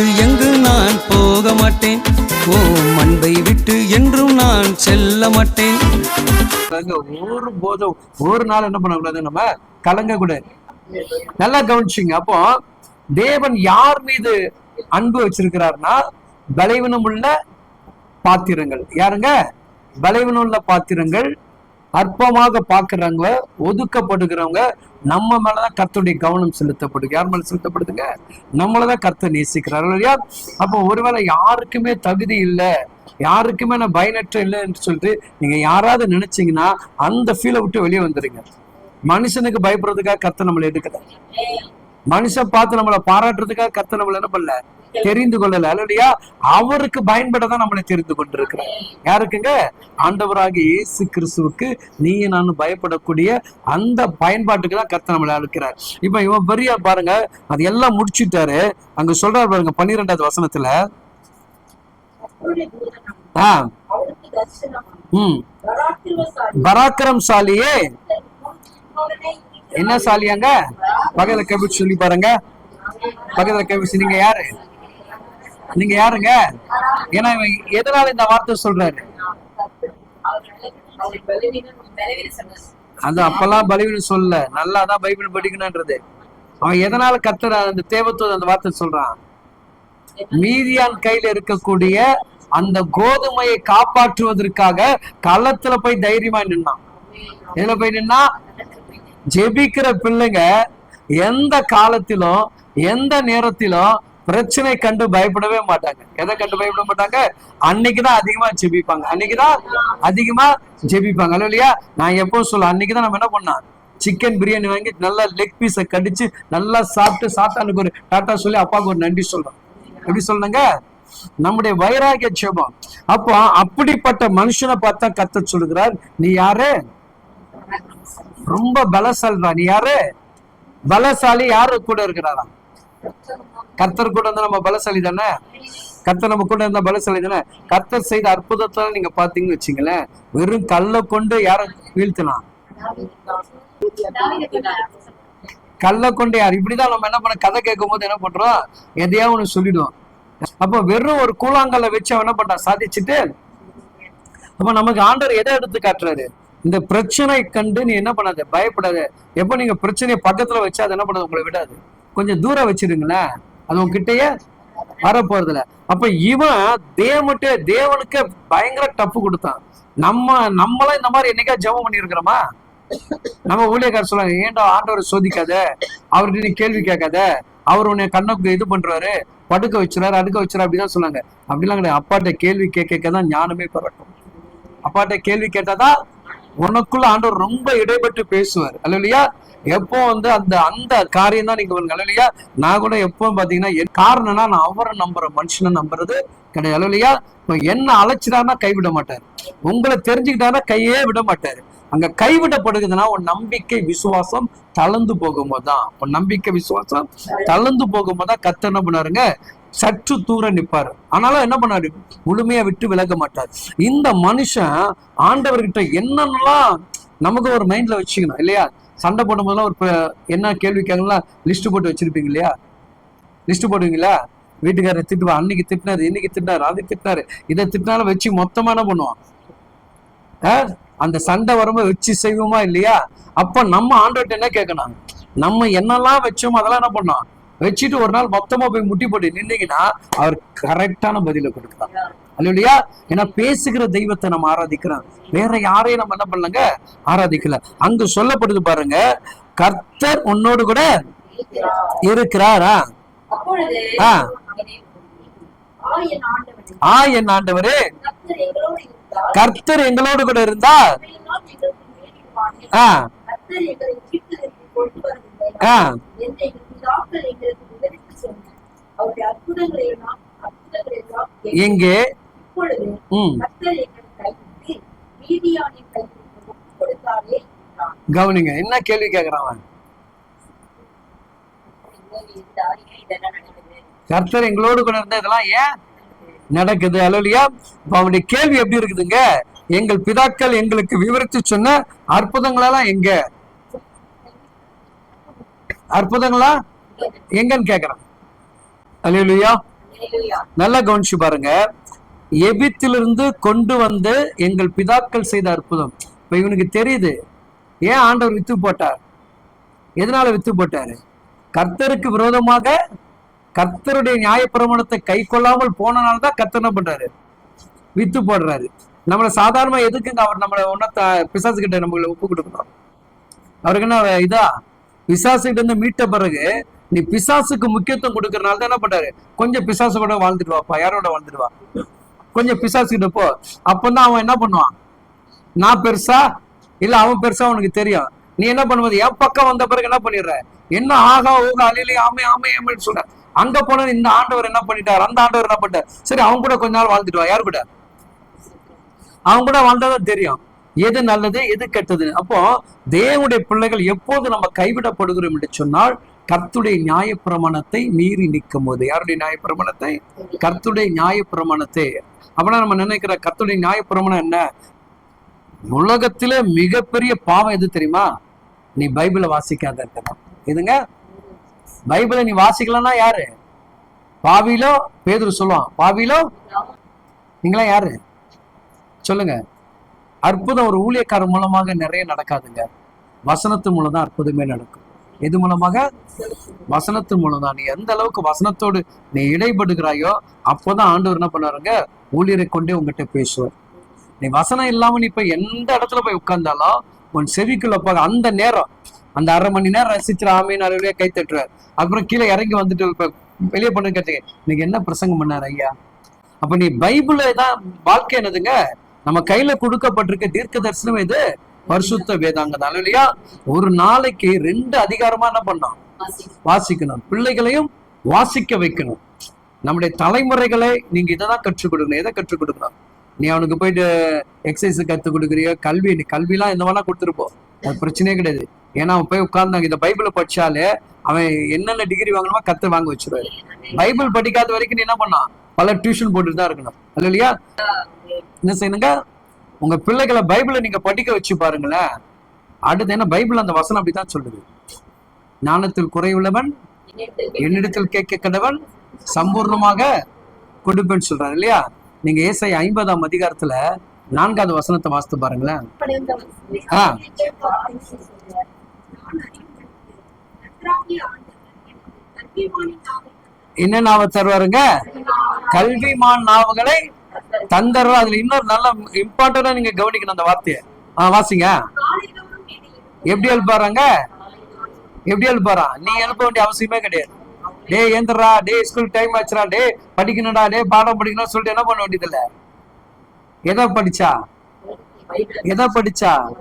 விட்டு எங்கு நான் போக மாட்டேன்? ஓ அன்பை விட்டு என்றும் நான் செல்ல மாட்டேன். ஒரு போதும் ஒரு நாள் என்ன பண்ணக்கூடாது நம்ம? கலங்க கூட. நல்லா கவனிச்சிங்க. அப்போ தேவன் யார் மீது அன்பு வச்சிருக்கிறார்னா பலைவனம் உள்ள பாத்திரங்கள். யாருங்க? பலைவனம் உள்ள பாத்திரங்கள் அற்பமாக பார்க்கிறவங்க ஒதுக்கப்படுகிறவங்க நம்ம மேலதான் கர்த்தருடைய கவனம் செலுத்தப்படுது. யார் மேல செலுத்தப்படுதுங்க? நம்மளதான் கர்த்தர் நேசிக்கிறார். இல்லையா அப்போ ஒருவேளை யாருக்குமே தகுதி இல்லை யாருக்குமே நான் பயனற்ற இல்லைன்னு சொல்லிட்டு நீங்க யாராவது நினைச்சீங்கன்னா அந்த ஃபீலை விட்டு வெளியே வந்துருங்க. மனுஷனுக்கு பயப்படுறதுக்காக கர்த்தர் நம்மளை எடுக்கல. மனுஷன் பார்த்து நம்மளை பாராட்டுறதுக்காக கர்த்தர் நம்மளை என்ன பண்ணல? தெரிந்து கொள்ளல. அலுவலியா அவருக்கு பயன்பட தான் நம்மளை தெரிந்து கொண்டிருக்கிறோம். யாருக்குங்க? ஆண்டவராக இயேசு கிறிஸ்துவுக்கு நீ நான் பயப்படக்கூடிய அந்த பயன்பாட்டுக்கு தான் கர்த்தர் நம்மளை அழுக்கிறார். இப்ப இவன் பெரிய பாருங்க அது எல்லாம் முடிச்சுட்டாரு. அங்க சொல்றாரு பாருங்க பன்னிரெண்டாவது வசனத்துல. ஆஹ் உம் ஆ என்ன சாலியாங்க? பகல கைப்பிடிச்சு சொல்லி பாருங்க. பகல கைப்பிடிச்சு நீங்க யாரு? நீங்க யாருங்க? ஏன்னா இவன் எதனால இந்த வார்த்தை சொல்றாரு? அது அப்பெல்லாம் பலவீனம் சொல்லல. நல்லா தான் பைபிள் படிக்கணும்ன்றது. அவன் எதனால கத்துற அந்த தேவத்துவம் அந்த வார்த்தை சொல்றான்? மீதியான் கையில இருக்கக்கூடிய அந்த கோதுமையை காப்பாற்றுவதற்காக களத்துல போய் தைரியமா நின்னான். எதுல போய் நின்னா? ஜெபிக்கிற பிள்ளைங்க எந்த காலத்திலும் எந்த நேரத்திலும் பிரச்சனை கண்டு பயப்படவே மாட்டாங்க. எதை கண்டு பயப்பட மாட்டாங்க? அன்னைக்குதான் அதிகமா ஜெபிப்பாங்க. அன்னைக்குதான் அதிகமா ஜெபிப்பாங்க. அல்ல இல்லையா நான் எப்போ சொல்ல அன்னைக்குதான் நம்ம என்ன பண்ணோம் சிக்கன் பிரியாணி வாங்கி நல்லா லெக் பீஸை கடிச்சு நல்லா சாப்பிட்டு சாத்தானுக்கு ஒரு டாட்டா சொல்லி அப்பாவுக்கு ஒரு நன்றி சொல்றோம். எப்படி சொல்லுங்க நம்முடைய வைராகிய ஜெபம். அப்போ அப்படிப்பட்ட மனுஷனை பார்த்தா கத்த சொல்லுகிறார் நீ யாரு? ரொம்ப பலசாலிடா. நீ யாரு? பலசாலி யாரு கூட இருக்கிறாரா? கர்த்தர் கூட இருந்தால் நம்ம பலசாலி தானே? கர்த்தர் நம்ம கூட இருந்தா பலசாலி தானே? கர்த்தர் செய்த அற்புதத்தை நீங்க பாத்தீங்கன்னு வச்சுங்களேன் வெறும் கல்லை கொண்டு யார வீழ்த்தலாம்? கல்லை கொண்டு யார்? இப்படிதான் நம்ம என்ன பண்ண கதை கேட்கும் போது என்ன பண்றோம்? எதையா ஒண்ணு சொல்லிடுவோம். அப்போ வெறும் ஒரு கூழாங்கல்ல வச்சு அவன் என்ன பண்றான்? சாதிச்சுட்டு அப்ப நமக்கு ஆண்டவர் எதை எடுத்து காட்டுறாரு? இந்த பிரச்சனை கண்டு நீ என்ன பண்ணாத? பயப்படாத. எப்ப நீங்க பிரச்சனையை பக்கத்துல வச்சா அது என்ன பண்ணாது? உங்களை விடாது. கொஞ்சம் தூரம் வச்சிருங்களேன். அது உங்ககிட்டயே வரப்போறதில்ல. அப்ப இவன் தேவன்ட்டு தேவனுக்கு பயங்கர டப்பு கொடுத்தான். நம்ம நம்மளாம் இந்த மாதிரி என்னைக்கா ஜெபம் பண்ணியிருக்கிறோமா? நம்ம ஊழியக்காரர் சொல்லுவாங்க ஏன்டா ஆண்டவரை சோதிக்காத? அவர்கிட்ட நீ கேள்வி கேட்காத? அவர் உன்னை கண்ணுக்கு இது பண்றாரு. படுக்க வச்சுறாரு அடுக்க வச்சுறாரு அப்படிதான் சொன்னாங்க. அப்படிலாம் கிடையாது. அப்பாட்ட கேள்வி கேட்க கேட்க தான் ஞானமே பிறக்கும் அப்பாட்ட கேள்வி கேட்டாதான் உனக்குள்ள ஆண்டவர் ரொம்ப இடைப்பட்டு பேசுவார். அல்லையா எப்போ வந்து அந்த அந்த காரியம் தான் நீங்க வருங்க இல்லையா நான் கூட எப்பவும் பாத்தீங்கன்னா என் காரணம்னா நான் அவரை நம்புற மனுஷனை நம்புறது கிடையாது. அல்ல இல்லையா இப்போ என்ன அழைச்சிட்டாருன்னா கைவிட மாட்டார். உங்களை தெரிஞ்சுக்கிட்டாருன்னா கையே விட மாட்டாரு. அங்க கைவிடப்படுகுதுன்னா உன் நம்பிக்கை விசுவாசம் தளர்ந்து போகும்போது தான் உன் நம்பிக்கை விசுவாசம் தளர்ந்து போகும்போது தான் கத்த என்ன பண்ணாருங்க சற்று தூரம் நிப்பாரு. ஆனாலும் என்ன பண்ணாரு? முழுமையா விட்டு விலக மாட்டார். இந்த மனுஷன் ஆண்டவர்கிட்ட என்னென்னலாம் நமக்கு ஒரு மைண்ட்ல வச்சுக்கணும் இல்லையா? சண்டை போடும்போதெல்லாம் ஒரு என்ன கேள்வி கேட்கலாம் லிஸ்ட் போட்டு வச்சிருப்பீங்க இல்லையா? லிஸ்ட் போடுவீங்களா? வீட்டுக்காரர் திட்டுவா அன்னைக்கு திட்டினாரு இன்னைக்கு திட்டினாரு அது திட்டினாரு. இதை திட்டினாலும் வச்சு மொத்தமா என்ன பண்ணுவான்? அந்த சண்டை வரும்போது வச்சு செய்வோமா இல்லையா? அப்ப நம்ம ஆண்டவர்கிட்ட என்ன கேட்கணும்? நம்ம என்னெல்லாம் வச்சோமோ அதெல்லாம் என்ன பண்ணோம்? வச்சுட்டு ஒரு நாள் மொத்தமா போய் முட்டி போட்டு நின்னீங்கன்னா அவர் கரெக்டான பதில கொடுக்கலாம். இல்லையா ஏன்னா பேசுகிற தெய்வத்தை நம்ம ஆராதிக்கிறோம். வேற யாரையும் நம்ம என்ன பண்ணலங்க? ஆராதிக்கல. அங்க சொல்லப்படுது பாருங்க கர்த்தர் உன்னோடு கூட இருக்கிறாரா? ஆ. ஆ என் ஆண்டவரே. கர்த்தர் எங்களோடு கூட இருந்தா. ஆ. ஆ. என்று எங்களுக்கு விவரித்து சொன்னார் அவருடைய அற்புதங்களை எல்லாம் அற்புதங்களை எல்லாம் எங்கே இப்பொழுது கர்த்தர் எங்களை கைவிட்டு மீதியானின் கைவிட்டு ஒப்புக் கொடுத்தாரே கவனிங்க என்ன கேள்வி கேக்குறான் கர்த்தர் எங்களோடு கூட இருந்த இதெல்லாம் ஏன் நடக்குது? அல்லையா இப்ப அவனுடைய கேள்வி எப்படி இருக்குதுங்க? எங்கள் பிதாக்கள் எங்களுக்கு விவரித்து சொன்ன அற்புதங்களெல்லாம் எங்க? அற்புதங்களா? எங்கன்னு கேக்குறான். ஹalleluya. நல்லா கவனிச்சு பாருங்க. எபித்திலிருந்து கொண்டு வந்து எங்கள் பிதாக்கள் செய்த அற்புதம். இப்ப இவனுக்கு தெரியுது. ஏன் ஆண்டவர் வித்து போட்டார்? எதனால வித்து போட்டாரு? கர்த்தருக்கு விரோதமாக கர்த்தருடைய நியாயப்பிரமாணத்தை கை கொள்ளாமல் போனனால தான் கர்த்தர் என்ன பண்றாரு? வித்து போடுறாரு. நம்மளை சாதாரணமா எதுக்குங்க அவர் நம்மளை ஒன்னத்த பிசாசு கிட்ட நம்மள ஒப்பு கொடுக்கணும்? அவருக்கு என்ன இதா? பிசாசுகிட்ட இருந்து மீட்ட பிறகு நீ பிசாசுக்கு முக்கியத்துவம் கொடுக்கறனால தான் என்ன பண்றாரு? கொஞ்சம் பிசாசு கூட வாழ்ந்துட்டு வாப்பா யாரோட வாழ்ந்துடுவா கொஞ்சம் பிசாசுகிட்ட போ. அப்பதான் அவன் என்ன பண்ணுவான்? நான் பெருசா? இல்ல அவன் பெருசா அவனுக்கு தெரியும். நீ என்ன பண்ணுவது என் பக்கம் வந்த பிறகு என்ன பண்ணிடுற? என்ன ஆகா ஓகா அலையிலே ஆமை ஆமை ஆமைன்னு சொல்ற. அங்க போன இந்த ஆண்டவர் என்ன பண்ணிட்டார்? அந்த ஆண்டவர் என்ன பண்ணிட்டார்? சரி அவன் கூட கொஞ்ச நாள் வாழ்ந்துட்டு வா. யாரு கூட? அவன் கூட வாழ்ந்தாதான் தெரியும். எது நல்லது எது கெட்டது? அப்போ தேவனுடைய பிள்ளைகள் எப்போது நம்ம கைவிடப்படுகிறோம் என்று சொன்னால் கர்த்துடைய நியாயப்பிரமாணத்தை மீறி நிற்கும் போது யாருடைய நியாயப்பிரமாணத்தை? கர்த்துடைய நியாயப்பிரமாணத்தை. அப்படின்னா நம்ம நினைக்கிற கர்த்துடைய நியாயப்பிரமாணம் என்ன? உலகத்திலே மிகப்பெரிய பாவம் எது தெரியுமா? நீ பைபிளை வாசிக்காத இருக்கணும் இதுங்க பைபிளை நீ வாசிக்கலன்னா யாரு? பாவிலோ பேதர் சொல்லுவான். பாவிலோ? நீங்களா யாரு? சொல்லுங்க. அற்புதம் ஒரு ஊழியக்காரர் மூலமாக நிறைய நடக்காதுங்க. வசனத்து மூலம் தான் அற்புதமே நடக்கும். எது மூலமாக? வசனத்து மூலம் தான். நீ எந்த அளவுக்கு வசனத்தோடு நீ இடைப்படுகிறாயோ அப்போதான் ஆண்டவர் என்ன பண்ணாருங்க ஊழியரை கொண்டே உங்ககிட்ட பேசுவார். நீ வசனம் இல்லாம நீ போய் எந்த இடத்துல போய் உட்கார்ந்தாலும் உன் செவிக்குள்ள போக அந்த நேரம் அந்த அரை மணி நேரம் ரசிச்சுட்டு ஆமீன் அறுவலையே கை தட்டுறாரு அப்புறம் கீழே இறங்கி வந்துட்டு இப்ப வெளியே பண்ணு கேட்டீங்க இன்னைக்கு என்ன பிரசங்கம் பண்ணாரு ஐயா? அப்ப நீ பைபிள தான் வாழ்க்கை என்னதுங்க? நம்ம கையில கொடுக்கப்பட்டிருக்க தீர்க்க தரிசனம் இது பரிசுத்த வேதாங்க தான் இல்லையா ஒரு நாளைக்கு ரெண்டு அதிகாரமா என்ன பண்ணோம் வாசிக்கணும். பிள்ளைகளையும் வாசிக்க வைக்கணும். நம்முடைய தலைமுறைகளை நீங்க இதை தான் கற்றுக் கொடுக்கணும். எதை கற்றுக் கொடுக்கணும்? நீ அவனுக்கு போயிட்டு எக்ஸசைஸ் கற்றுக் கொடுக்குறியோ? கல்வி. நீ கல்விலாம் எந்த வேணா கொடுத்துருப்போம் அது பிரச்சனையே கிடையாது. ஏன்னா அவன் போய் உட்கார்ந்தாங்க. இந்த பைபிளை படிச்சாலே அவன் என்னென்ன டிகிரி வாங்கணுமோ கத்து வாங்க வச்சிருவாரு. பைபிள் படிக்காத வரைக்கும் நீ என்ன பண்ணா பல டியூஷன் போட்டுட்டு தான் இருக்கணும் இல்லையா? என்ன செய்யணுங்க? உங்க பிள்ளைகளை பைபிளை நீங்க படிக்க வச்சு பாருங்களேன். அடுத்து என்ன? பைபிள் அந்த வசனம் அப்படித்தான் சொல்லுது. ஞானத்தில் குறைவுள்ளவன் என்னிடத்தில் கேட்க கடவன் சம்பூர்ணமாக கொடுப்பேன்னு சொல்றாரு இல்லையா? நீங்க ஏசை ஐம்பதாம் அதிகாரத்துல நான்காவது வசனத்தை வாசித்து பாருங்களேன். ஆ. என்ன நாவ தருவாருங்க கல்விமான் நாவுகளை தந்தர்வா அதுல இன்னொரு நல்ல இம்பார்ட்டண்டா நீங்க கவனிக்கணும் அந்த வார்த்தையை. ஆஹ் வாசிங்க. எப்படி எழுப்பாருங்க எப்படி எழுப்பாரான் நீ எழுப்ப வேண்டிய அவசியமே கிடையாது. டே ஏந்திரா டே ஸ்கூல் டைம் ஆச்சுடா. டே படிக்கணும்டா. டே பாடம் படிக்கணும் சொல்லிட்டு என்ன பண்ண வேண்டியதில்லை? எதை படிச்சா? எதை படிச்சா?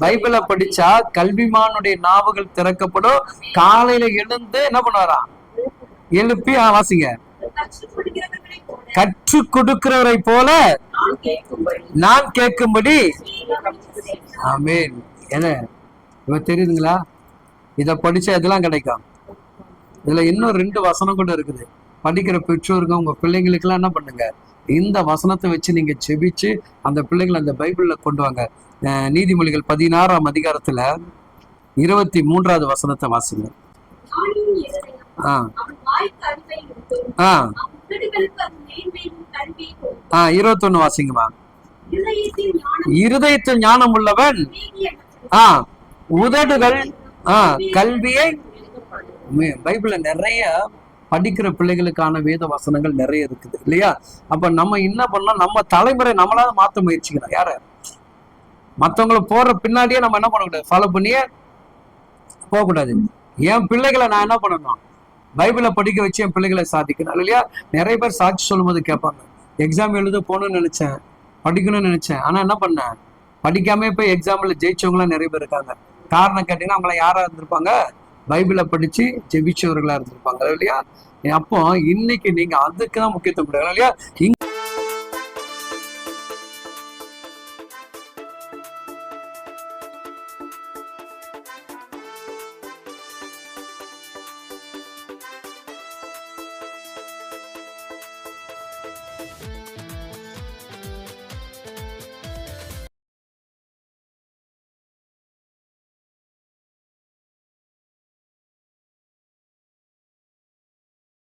பைபிளை படிச்சா கல்விமானுடைய நாவுகள் திறக்கப்படும். காலையில எழுந்து என்ன பண்ணுவாராம் எழுப்பி ஆ, வாசிங்க. கற்றுக் கொடுக்கிறவரை போல நான் கேட்கும்படி. ஆமீன். என்ன? இவ தெரியுதுங்களா? இத படிச்சா இதெல்லாம் கிடைக்கும். இதுல இன்னும் ரெண்டு வசனம் கூட இருக்குது. படிக்கிற பெற்றோருங்க உங்க பிள்ளைங்களுக்கெல்லாம் என்ன பண்ணுங்க? இந்த வசனத்தை வச்சு நீங்க செபிச்சு அந்த பிள்ளைகளை அந்த பைபிள்ல கொண்டு வாங்க. நீதிமொழிகள் பதினாறாம் அதிகாரத்துல இருபத்தி மூன்றாவது வசனத்தை வாசிங்க. ஆ. ஆ ஆ இருபத்தொன்னு வாசிங்கம்மா. இருதயத்தில் ஞானம் உள்ளவன் ஆ உதடுகள் ஆ கல்வியை பைபிள்ல நிறைய படிக்கிற பிள்ளைகளுக்கான வேத வசனங்கள் நிறைய இருக்குது இல்லையா? அப்ப நம்ம என்ன பண்ணோம் நம்ம தலைமுறை நம்மளால மாத்த முயற்சிக்கணும். யார? மத்தவங்களை போற பின்னாடியே நம்ம என்ன பண்ணக்கூடாது? ஃபாலோ பண்ணியே போகக்கூடாது. என் பிள்ளைகளை நான் என்ன பண்ணணும்? பைபிளை படிக்க வச்சு என் பிள்ளைகளை சாதிக்கணும். இல்லையா நிறைய பேர் சாட்சி சொல்லும்போது கேட்பாங்க. எக்ஸாம் எழுத போகணும்னு நினைச்சேன். படிக்கணும்னு நினைச்சேன். ஆனா என்ன பண்ணேன்? படிக்காம போய் எக்ஸாம்ல ஜெயிச்சவங்களாம் நிறைய பேர் இருக்காங்க. காரணம் கேட்டீங்கன்னா அவங்கள யாரா இருந்திருப்பாங்க? பைபிளை படிச்சு ஜெபிச்சவர்களா இருந்திருப்பாங்க. இல்லையா? அப்போ இன்னைக்கு நீங்க அதுக்கு தான் முக்கியத்துவம் கொடுக்கணும். இல்லையா?